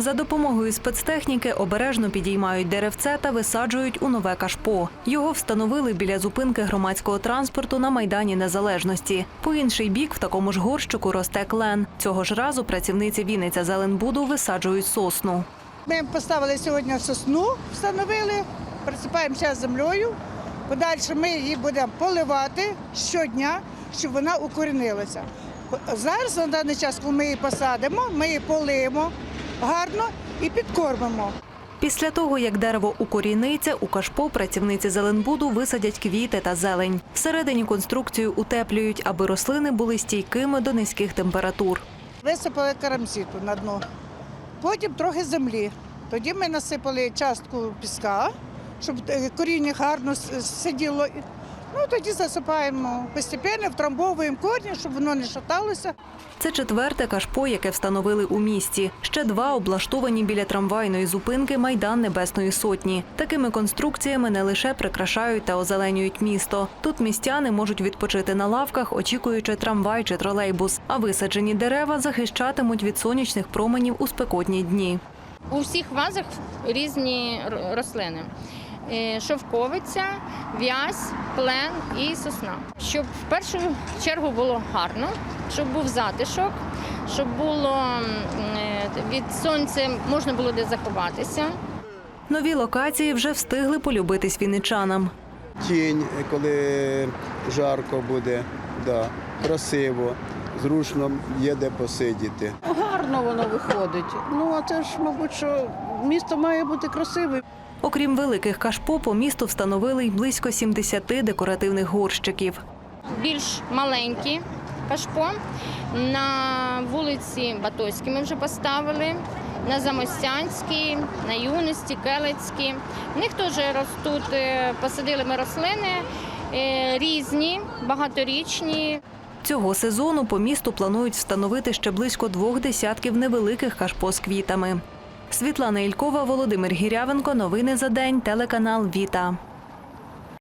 За допомогою спецтехніки обережно підіймають деревце та висаджують у нове кашпо. Його встановили біля зупинки громадського транспорту на Майдані Незалежності. По інший бік в такому ж горщику росте клен. Цього ж разу працівниці Вінниця Зеленбуду висаджують сосну. Ми поставили сьогодні сосну, встановили, присипаємо зараз землею. Подальше ми її будемо поливати щодня, щоб вона укорінилася. Зараз на даний час, коли ми її посадимо, ми її полиємо гарно і підкормимо. Після того, як дерево укоріниться, у кашпо працівниці Зеленбуду висадять квіти та зелень. Всередині конструкцію утеплюють, аби рослини були стійкими до низьких температур. Висипали карамзіту на дно, потім трохи землі. Тоді ми насипали частку піска, щоб е, коріння гарно сиділо. Ну, тоді засипаємо постепенно, втрамбовуємо коріння, щоб воно не шаталося. Це четверте кашпо, яке встановили у місті. Ще два облаштовані біля трамвайної зупинки Майдан Небесної Сотні. Такими конструкціями не лише прикрашають та озеленюють місто. Тут містяни можуть відпочити на лавках, очікуючи трамвай чи тролейбус. А висаджені дерева захищатимуть від сонячних променів у спекотні дні. У всіх вазах різні рослини. Е, Шовковиця, в'язь, клен і сосна. Щоб в першу чергу було гарно, щоб був затишок, щоб було е, від сонця можна було де заховатися. Нові локації вже встигли полюбитись вінничанам. Тінь, коли жарко буде, да, красиво, зручно є де посидіти. Гарно воно виходить. Ну а це ж, мабуть, що місто має бути красиве. Окрім великих кашпо, по місту встановили й близько 70 декоративних горщиків. Більш маленькі кашпо. На вулиці Батойській ми вже поставили, на Замостянській, на Юності, Келецькій. В них теж ростуть, е, посадили ми рослини е, різні, багаторічні. Цього сезону по місту планують встановити ще близько двох десятків невеликих кашпо з квітами. Світлана Ількова, Володимир Гірявенко. Новини за день. Телеканал Віта.